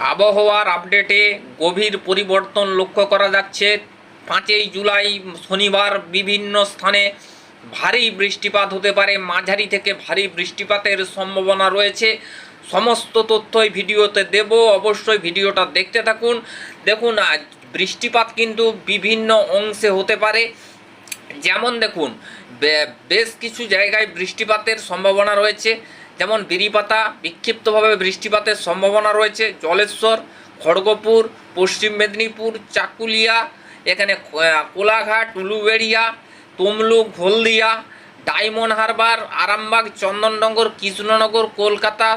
আবহাওয়ার আপডেটে গভীর পরিবর্তন লক্ষ্য করা যাচ্ছে। পাঁচই জুলাই শনিবার বিভিন্ন স্থানে ভারী বৃষ্টিপাত হতে পারে। মাঝারি থেকে ভারী বৃষ্টিপাতের সম্ভাবনা রয়েছে। সমস্ত তথ্যই ভিডিওতে দেব। অবশ্যই ভিডিওটা দেখতে থাকুন। দেখুন বৃষ্টিপাত কিন্তু বিভিন্ন অংশে হতে পারে। যেমন দেখুন বেশ কিছু জায়গায় বৃষ্টিপাতের সম্ভাবনা রয়েছে। যেমন বিরিপাতা, বিক্ষিপ্তভাবে বৃষ্টিপাতের সম্ভাবনা রয়েছে, জলেশ্বর, খড়গপুর, পশ্চিম মেদিনীপুর, চাকুলিয়া, এখানে কোলাঘাট, উলুবেড়িয়া, তমলুক, হলদিয়া, ডায়মন্ড হারবার, আরামবাগ, চন্দননগর, কৃষ্ণনগর, কলকাতা,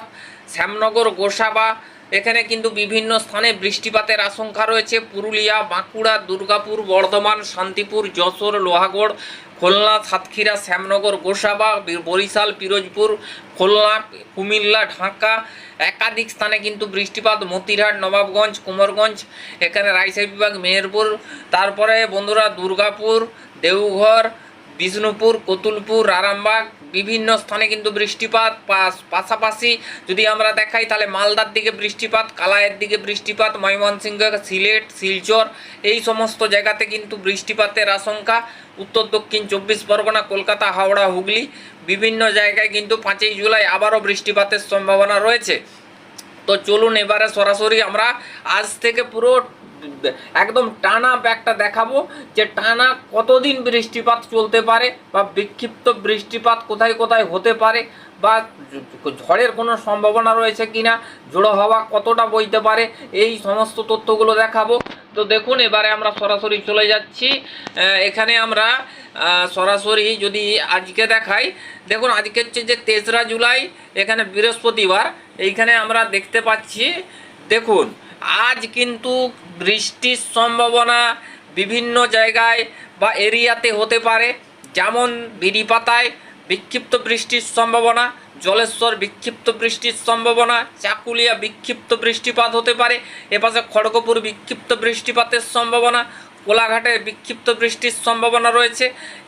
শ্যামনগর, গোসাবা, এখানে কিন্তু বিভিন্ন স্থানে বৃষ্টিপাতের আশঙ্কা রয়েছে। পুরুলিয়া, বাঁকুড়া, দুর্গাপুর, বর্ধমান, শান্তিপুর, যশোর, লোহাগড় খুলনা, সাতক্ষীরা, শ্যামনগর গোসাবাগ বরিশাল, পিরোজপুর, খুলনা, কুমিল্লা, ঢাকা, একাধিক স্থানে কিন্তু বৃষ্টিপাত, মতিরহাট, নবাবগঞ্জ, কুমারগঞ্জ, এখানে রাজশাহী বিভাগ, মেহেরপুর, তারপরে বন্ধুরা দুর্গাপুর, দেওঘর, বিষ্ণুপুর, কতুলপুর আরামবাগ বিভিন্ন স্থানে কিন্তু বৃষ্টিপাত পাশাপাশি যদি আমরা দেখাই তাহলে মালদার দিকে বৃষ্টিপাত কালায়ের দিকে বৃষ্টিপাত, ময়মনসিংহ, সিলেট, শিলচর, এই সমস্ত জায়গাতে কিন্তু বৃষ্টিপাতের আশঙ্কা। উত্তর, দক্ষিণ চব্বিশ পরগনা, কলকাতা, হাওড়া, হুগলি বিভিন্ন জায়গায় কিন্তু পাঁচই জুলাই আবারও বৃষ্টিপাতের সম্ভাবনা রয়েছে। তো চলুন এবারে সরাসরি আমরা আজ থেকে পুরো একদম টানা ব্যাগটা দেখাবো যে টানা কতদিন বৃষ্টিপাত চলতে পারে বা বিক্ষিপ্ত বৃষ্টিপাত কোথায় কোথায় হতে পারে বা ঝড়ের কোনো সম্ভাবনা রয়েছে কিনা, জোড়ো হওয়া কতটা বইতে পারে, এই সমস্ত তথ্যগুলো দেখাবো। তো দেখুন, এবারে আমরা সরাসরি চলে যাচ্ছি। এখানে আমরা সরাসরি যদি আজকে দেখাই, দেখুন, আজকে হচ্ছে যে তেসরা জুলাই, এখানে বৃহস্পতিবার, এইখানে আমরা দেখতে পাচ্ছি, দেখুন আজ কিন্তু বৃষ্টির সম্ভাবনা বিভিন্ন জায়গায় বা এরিয়াতে হতে পারে। যেমন বিড়িপাতায় বিক্ষিপ্ত বৃষ্টির সম্ভাবনা, জলেশ্বর বিক্ষিপ্ত বৃষ্টির সম্ভাবনা, চাকুলিয়া বিক্ষিপ্ত বৃষ্টিপাত হতে পারে, এপাশে খড়গপুর বিক্ষিপ্ত বৃষ্টিপাতের সম্ভাবনা কোলাঘাটে বিক্ষিপ্ত বৃষ্টির সম্ভাবনা রয়েছে।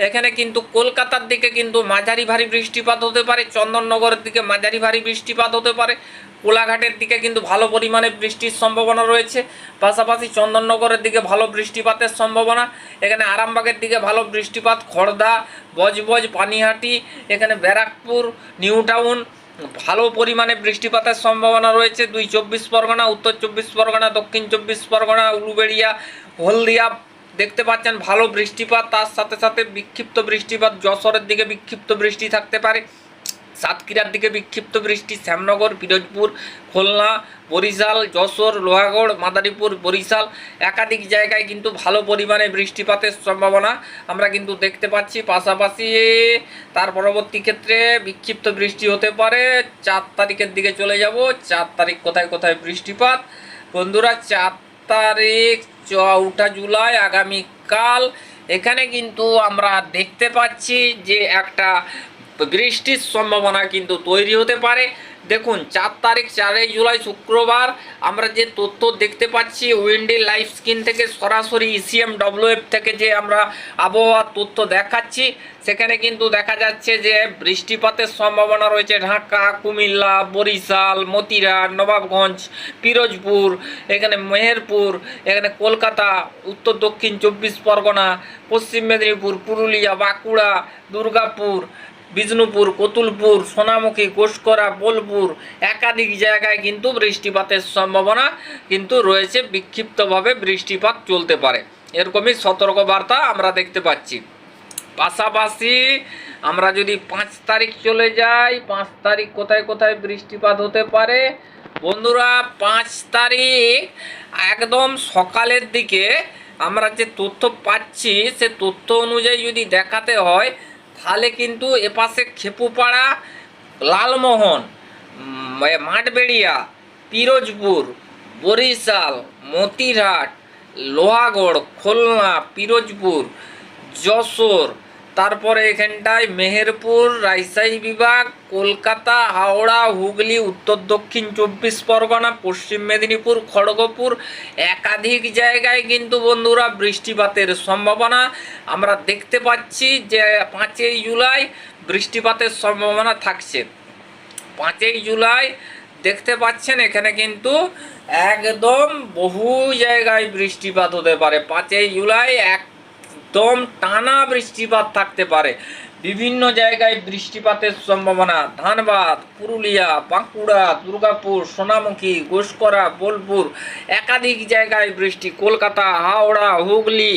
এখানে কিন্তু কলকাতার দিকে কিন্তু মাঝারি ভারী বৃষ্টিপাত হতে পারে, চন্দননগরের দিকে মাঝারি ভারী বৃষ্টিপাত হতে পারে। কোলাঘাটের দিকে কিন্তু ভালো পরিমাণে বৃষ্টির সম্ভাবনা রয়েছে। পাশাপাশি চন্দননগরের দিকে ভালো বৃষ্টিপাতের সম্ভাবনা। এখানে আরামবাগের দিকে ভালো বৃষ্টিপাত খড়দা বজবজ পানিহাটি, এখানে ব্যারাকপুর নিউ টাউন ভালো পরিমাণে বৃষ্টিপাতের সম্ভাবনা রয়েছে। দুই চব্বিশ পরগনা, উত্তর চব্বিশ পরগনা, দক্ষিণ চব্বিশ পরগনা, উলুবেড়িয়া, হলদিয়া দেখতে পাচ্ছেন ভালো বৃষ্টিপাত, তার সাথে সাথে বিক্ষিপ্ত বৃষ্টিপাত, যশোরের দিকে বিক্ষিপ্ত বৃষ্টি থাকতে পারে, সাতক্ষীরার দিকে বিক্ষিপ্ত বৃষ্টি, শ্যামনগর, পিরোজপুর, খুলনা, বরিশাল, যশোর, লোহাগড়, মাদারীপুর, বরিশাল, একাধিক জায়গায় কিন্তু ভালো পরিমাণে বৃষ্টিপাতের সম্ভাবনা আমরা কিন্তু দেখতে পাচ্ছি। পাশাপাশি তার পরবর্তী ক্ষেত্রে বিক্ষিপ্ত বৃষ্টি হতে পারে, চার তারিখের দিকে চলে যাব, চার তারিখ কোথায় কোথায় বৃষ্টিপাত? বন্ধুরা, চার তারিখ চৌঠা জুলাই আগামীকাল। এখানে কিন্তু আমরা দেখতে পাচ্ছি যে একটা বৃষ্টির সম্ভাবনা কিন্তু তৈরি হতে পারে। দেখুন, চার তারিখ, চারই জুলাই শুক্রবার আমরা যে তথ্য দেখতে পাচ্ছি উইন্ডি লাইফ স্কিন থেকে সরাসরি E ইসিএম ডব্লিউএফ থেকে যে আমরা আবহাওয়ার তথ্য দেখাচ্ছি, সেখানে কিন্তু দেখা যাচ্ছে যে বৃষ্টিপাতের সম্ভাবনা রয়েছে ঢাকা, কুমিল্লা, বরিশাল মতিরাট নবাবগঞ্জ, পিরোজপুর, এখানে মেহেরপুর, এখানে কলকাতা, উত্তর, দক্ষিণ চব্বিশ পরগনা, পশ্চিম মেদিনীপুর, পুরুলিয়া, বাঁকুড়া, দুর্গাপুর বিষ্ণুপুর, কতুলপুর, সোনামুখী কোষকরা বোলপুর একাধিক জায়গায় কিন্তু বৃষ্টিপাতের সম্ভাবনা কিন্তু রয়েছে, বিক্ষিপ্তভাবে বৃষ্টিপাত চলতে পারে। এরকমই সতর্কবার্তা আমরা দেখতে পাচ্ছি। পাশাপাশি আমরা যদি পাঁচ তারিখ চলে যাই, পাঁচ তারিখ কোথায় কোথায় বৃষ্টিপাত হতে পারে? বন্ধুরা, পাঁচ তারিখ একদম সকালের দিকে আমরা যে তথ্য পাচ্ছি, সে তথ্য অনুযায়ী যদি দেখাতে হয় তাহলে কিন্তু এপাশে খেপুপাড়া লালমোহন মাঠবেড়িয়া পিরোজপুর বরিশাল মতিরহাট লোহাগড় খুলনা পিরোজপুর যশোর তারপরে এখানটায় মেহেরপুর, রাজশাহী বিভাগ, কলকাতা, হাওড়া, হুগলি, উত্তর দক্ষিণ চব্বিশ পরগনা, পশ্চিম মেদিনীপুর, খড়গপুর। একাধিক জায়গায় কিন্তু বন্ধুরা বৃষ্টিপাতের সম্ভাবনা। আমরা দেখতে পাচ্ছি যে পাঁচই জুলাই বৃষ্টিপাতের সম্ভাবনা থাকছে। পাঁচই জুলাই দেখতে পাচ্ছেন এখানে কিন্তু একদম বহু জায়গায় বৃষ্টিপাত হতে পারে। পাঁচই জুলাই একদম টানা বৃষ্টিপাত থাকতে পারে। বিভিন্ন জায়গায় বৃষ্টিপাতের সম্ভাবনা। ধানবাদ, পুরুলিয়া, বাঁকুড়া, দুর্গাপুর, সোনামুখী গোসকরা বোলপুর, একাধিক জায়গায় বৃষ্টি। কলকাতা, হাওড়া, হুগলি,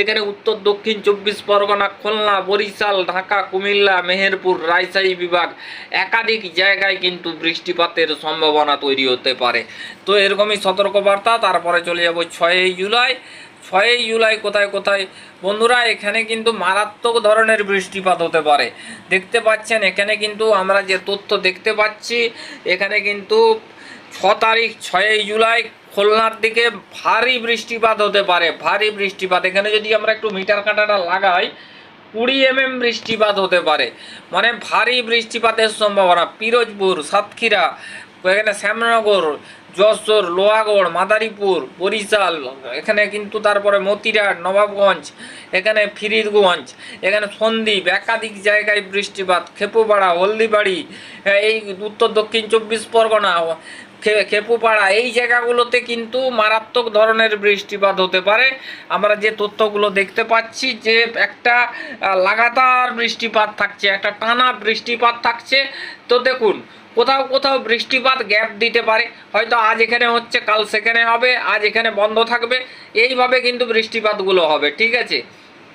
এখানে উত্তর, দক্ষিণ চব্বিশ পরগনা, খুলনা, বরিশাল, ঢাকা, কুমিল্লা, মেহেরপুর, রাজশাহী বিভাগ একাধিক জায়গায় কিন্তু বৃষ্টিপাতের সম্ভাবনা তৈরি হতে পারে। তো এরকমই সতর্কবার্তা। তারপরে চলে যাব ছয়ই জুলাই। ছয়ই জুলাই কোথায় কোথায়? বন্ধুরা, এখানে কিন্তু মারাত্মক ধরনের বৃষ্টিপাত হতে পারে। দেখতে পাচ্ছেন, এখানে কিন্তু আমরা যে তথ্য দেখতে পাচ্ছি, এখানে কিন্তু ছ তারিখ ছয়ই জুলাই খুলনার দিকে ভারী বৃষ্টিপাত হতে পারে, ভারী বৃষ্টিপাত। এখানে যদি আমরা একটু মিটার কাঁটাটা লাগাই, কুড়ি এমএম বৃষ্টিপাত হতে পারে। মানে ভারী বৃষ্টিপাতের সম্ভাবনা। পিরোজপুর, সাতক্ষীরা, এখানে শ্যামনগর যশোর, লোহাগড়, মাদারীপুর, বরিশাল, এখানে কিন্তু তারপরে মতিরাট, নবাবগঞ্জ, এখানে ফিরিদগঞ্জ, এখানে সন্দ্বীপ, একাধিক জায়গায় বৃষ্টিপাত, খেপুপাড়া, হলদিবাড়ি, এই উত্তর দক্ষিণ চব্বিশ পরগনা খেপুপাড়া, এই জায়গাগুলোতে কিন্তু মারাত্মক ধরনের বৃষ্টিপাত হতে পারে। আমরা যে তথ্যগুলো দেখতে পাচ্ছি যে একটা লাগাতার বৃষ্টিপাত থাকছে, একটা টানা বৃষ্টিপাত থাকছে। তো দেখুন, কোথাও কোথাও বৃষ্টিপাত গ্যাপ দিতে পারে। হয়তো আজ এখানে হচ্ছে, কাল সেখানে হবে, আজ এখানে বন্ধ থাকবে। এইভাবে কিন্তু বৃষ্টিপাতগুলো হবে, ঠিক আছে?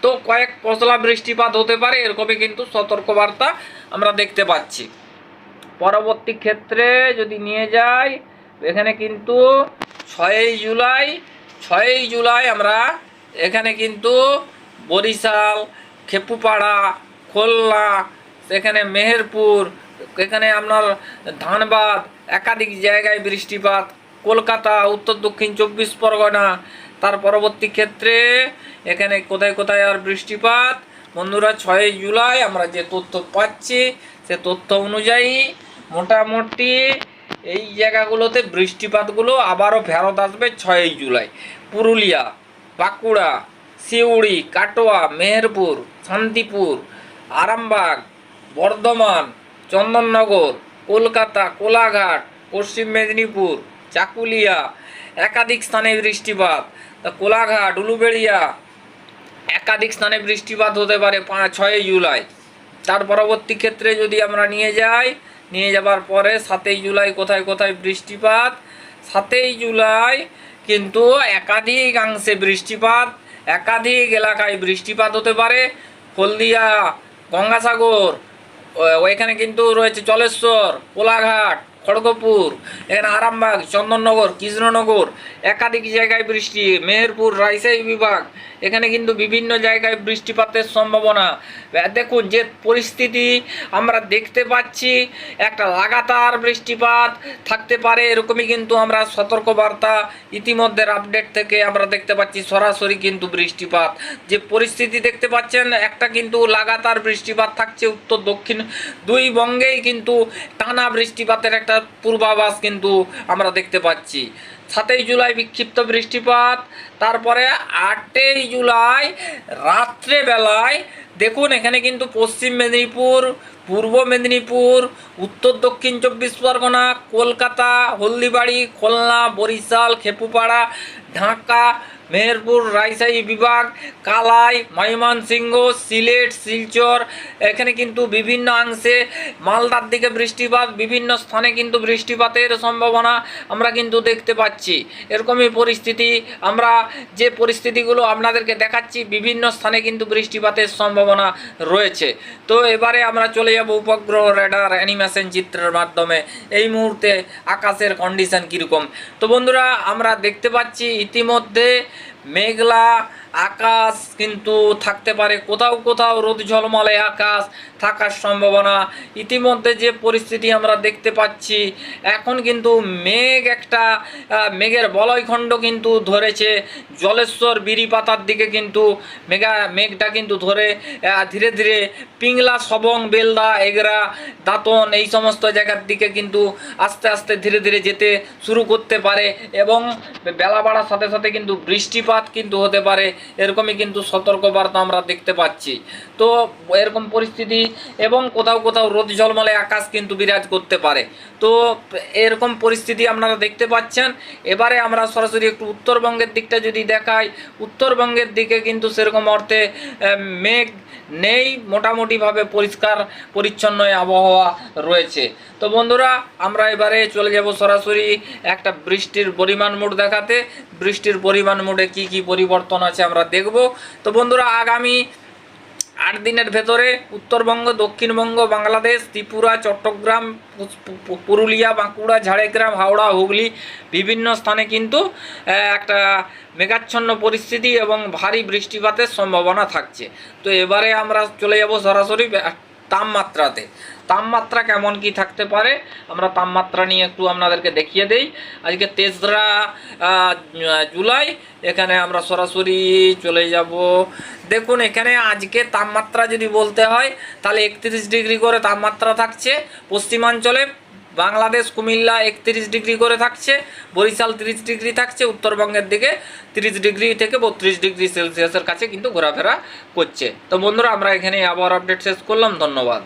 তো কয়েক পশলা বৃষ্টিপাত হতে পারে, এরকমই কিন্তু সতর্কবার্তা আমরা দেখতে পাচ্ছি। পরবর্তী ক্ষেত্রে যদি নিয়ে যাই, এখানে কিন্তু ছয়ই জুলাই ছয়ই জুলাই আমরা এখানে কিন্তু বরিশাল, খেপুপাড়া, খুলনা, এখানে মেহেরপুর, এখানে আপনার ধানবাদ, একাধিক জায়গায় বৃষ্টিপাত, কলকাতা, উত্তর দক্ষিণ চব্বিশ পরগনা, তার পরবর্তী ক্ষেত্রে এখানে কোথায় কোথায় আর বৃষ্টিপাত? বন্ধুরা, ছয়ই জুলাই আমরা যে তথ্য পাচ্ছি, সে তথ্য অনুযায়ী মোটামুটি এই জায়গাগুলোতে বৃষ্টিপাতগুলো আবারও ফেরত আসবে ছয়ই জুলাই। পুরুলিয়া, বাঁকুড়া, সিউড়ি, কাটোয়া, মেহেরপুর, শান্তিপুর, আরামবাগ, বর্ধমান, চন্দননগর, কলকাতা, কোলাঘাট, পশ্চিম মেদিনীপুর, চাকুলিয়া, একাধিক স্থানে বৃষ্টিপাত। কোলাঘাট, উলুবেড়িয়া, একাধিক স্থানে বৃষ্টিপাত হতে পারে ছয়ই জুলাই। তার পরবর্তী ক্ষেত্রে যদি আমরা নিয়ে যাই, নিয়ে যাবার পরে সাতই জুলাই কোথায় কোথায় বৃষ্টিপাত? সাতই জুলাই কিন্তু একাধিকাংশে বৃষ্টিপাত, একাধিক এলাকায় বৃষ্টিপাত হতে পারে। হলদিয়া, গঙ্গাসাগর ওইখানে কিন্তু রয়েছে জলেশ্বর কোলাঘাট খড়গপুর, এখানে আরামবাগ, চন্দননগর, কৃষ্ণনগর, একাধিক জায়গায় বৃষ্টি, মেহেরপুর রাজশাহী বিভাগ, এখানে কিন্তু বিভিন্ন জায়গায় বৃষ্টিপাতের সম্ভাবনা। দেখুন যে পরিস্থিতি, আমরা দেখতে পাচ্ছি একটা লাগাতার বৃষ্টিপাত থাকতে পারে, এরকমই কিন্তু আমরা সতর্কবার্তা ইতিমধ্যে আপডেট থেকে আমরা দেখতে পাচ্ছি, সরাসরি কিন্তু বৃষ্টিপাত। যে পরিস্থিতি দেখতে পাচ্ছেন, একটা কিন্তু লাগাতার বৃষ্টিপাত থাকছে উত্তর দক্ষিণ দুই বঙ্গেই কিন্তু টানা বৃষ্টিপাতের একটা পূর্বাভাস কিন্তু আমরা দেখতে পাচ্ছি। সাতই জুলাই বিক্ষিপ্ত বৃষ্টিপাত, তারপরে আটই জুলাই রাত্রে বেলায় দেখুন এখানে কিন্তু পশ্চিম মেদিনীপুর, পূর্ব মেদিনীপুর, উত্তর দক্ষিণ চব্বিশ পরগনা, কলকাতা, হলদিবাড়ি, খুলনা, বরিশাল, খেপুপাড়া, ঢাকা মেহেরপুর রাজশাহী বিভাগ, কালাই, ময়মনসিংহ, সিলেট, শিলচর, এখানে কিন্তু বিভিন্ন অংশে মালদার দিকে বৃষ্টিপাত, বিভিন্ন স্থানে কিন্তু বৃষ্টিপাতের সম্ভাবনা আমরা কিন্তু দেখতে পাচ্ছি। এরকমই পরিস্থিতি আমরা যে পরিস্থিতিগুলো আপনাদেরকে দেখাচ্ছি, বিভিন্ন স্থানে কিন্তু বৃষ্টিপাতের সম্ভাবনা রয়েছে। তো এবারে আমরা চলে যাব উপগ্রহ রেডার অ্যানিমেশন চিত্রের মাধ্যমে। এই মুহূর্তে আকাশের কন্ডিশন কীরকম? তো বন্ধুরা, আমরা দেখতে পাচ্ছি ইতিমধ্যে मेघला আকাশ কিন্তু থাকতে পারে কোথাও কোথাও রোদ ঝলমলে আকাশ, থাকার সম্ভাবনা। ইতিমধ্যে যে পরিস্থিতি আমরা দেখতে পাচ্ছি, এখন কিন্তু মেঘ একটা মেঘের বলয়খণ্ড কিন্তু ধরেছে। জলেশ্বর বিরিপাতার দিকে কিন্তু মেঘা, মেঘটা কিন্তু ধরে ধীরে ধীরে পিংলা, সবং, বেলদা, এগরা, দাঁতন এই সমস্ত জায়গার দিকে কিন্তু আস্তে আস্তে ধীরে ধীরে যেতে শুরু করতে পারে এবং বেলা বাড়ার সাথে সাথে কিন্তু বৃষ্টিপাত কিন্তু হতে পারে। এরকমই কিন্তু সতর্কবার্তা আমরা দেখতে পাচ্ছি। তো এরকম পরিস্থিতি এবং কোথাও কোথাও রোদ ঝলমলে আকাশ কিন্তু বিরাজ করতে পারে। তো এরকম পরিস্থিতি আপনারা দেখতে পাচ্ছেন। এবারে আমরা সরাসরি একটু উত্তরবঙ্গের দিকটা যদি দেখাই, উত্তরবঙ্গের দিকে কিন্তু সেরকম অর্থে মেঘ নেই। মোটামুটিভাবে পরিষ্কার, পরিচ্ছন্ন আবহাওয়া রয়েছে। তো বন্ধুরা, আমরা এবারে চলে যাব সরাসরি একটা বৃষ্টির পরিমাণ মোড দেখাতে। বৃষ্টির পরিমাণ মোডে কি কি পরিবর্তন আছে আমরা দেখব। তো বন্ধুরা, আগামী আট দিনের ভেতরে উত্তরবঙ্গ, দক্ষিণবঙ্গ, বাংলাদেশ, ত্রিপুরা, চট্টগ্রাম পুরুলিয়া, বাঁকুড়া, ঝাড়গ্রাম, হাওড়া, হুগলি বিভিন্ন স্থানে কিন্তু একটা মেঘাচ্ছন্ন পরিস্থিতি এবং ভারী বৃষ্টিপাতের সম্ভাবনা থাকছে। তো এবারে আমরা চলে যাব সরাসরি তাপমাত্রাতে। তাপমাত্রা কেমন কি থাকতে পারে, আমরা তাপমাত্রা নিয়ে একটু আপনাদেরকে দেখিয়ে দেই। আজকে তেসরা জুলাই, এখানে আমরা সরাসরি চলে যাব। দেখুন, এখানে আজকে তাপমাত্রা যদি বলতে হয়, তাহলে একত্রিশ ডিগ্রি করে তাপমাত্রা থাকছে পশ্চিমাঞ্চলে। বাংলাদেশ, কুমিল্লা একত্রিশ ডিগ্রি করে থাকছে, বরিশাল তিরিশ ডিগ্রি থাকছে, উত্তরবঙ্গের দিকে তিরিশ ডিগ্রি থেকে বত্রিশ ডিগ্রি সেলসিয়াসের কাছে কিন্তু ঘোরাফেরা করছে। তো বন্ধুরা, আমরা এখানে আবহাওয়ার আপডেট শেষ করলাম, ধন্যবাদ।